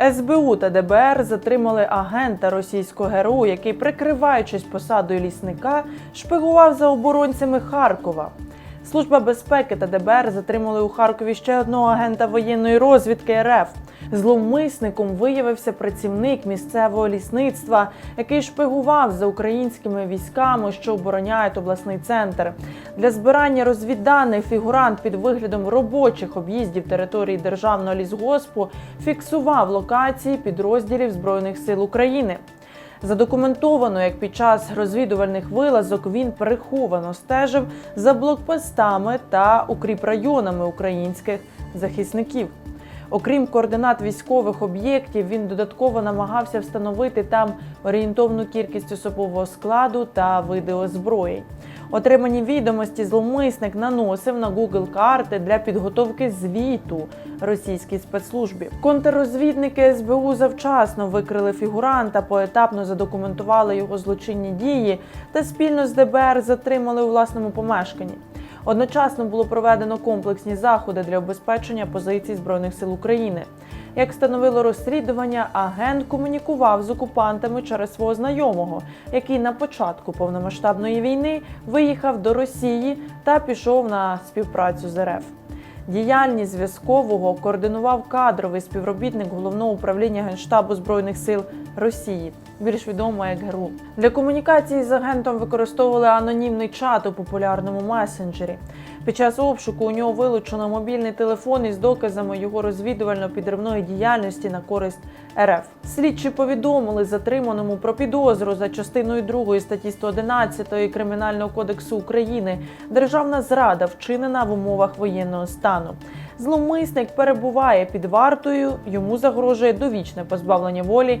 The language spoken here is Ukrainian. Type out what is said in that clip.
СБУ та ДБР затримали агента російського ГРУ, який, прикриваючись посадою лісника, шпигував за оборонцями Харкова. Служба безпеки та ДБР затримали у Харкові ще одного агента воєнної розвідки РФ. Зловмисником виявився працівник місцевого лісництва, який шпигував за українськими військами, що обороняють обласний центр. Для збирання розвідданих фігурант під виглядом робочих об'їздів території державного лісгоспу фіксував локації підрозділів збройних сил України. Задокументовано, як під час розвідувальних вилазок він приховано стежив за блокпостами та укріпрайонами українських захисників. Окрім координат військових об'єктів, він додатково намагався встановити там орієнтовну кількість особового складу та види озброєнь. Отримані відомості зловмисник наносив на Google карти для підготовки звіту російській спецслужбі. Контррозвідники СБУ завчасно викрили фігуранта, поетапно задокументували його злочинні дії та спільно з ДБР затримали у власному помешканні. Одночасно було проведено комплексні заходи для обезпечення позицій збройних сил України. Як встановило розслідування, агент комунікував з окупантами через свого знайомого, який на початку повномасштабної війни виїхав до Росії та пішов на співпрацю з РФ. Діяльність зв'язкового координував кадровий співробітник головного управління Генштабу збройних сил Росії, більш відомо як ГРУ. Для комунікації з агентом використовували анонімний чат у популярному месенджері. Під час обшуку у нього вилучено мобільний телефон із доказами його розвідувально-підривної діяльності на користь РФ. Слідчі повідомили затриманому про підозру за частиною 2 статті 111 Кримінального кодексу України державна зрада вчинена в умовах воєнного стану. Зловмисник перебуває під вартою, йому загрожує довічне позбавлення волі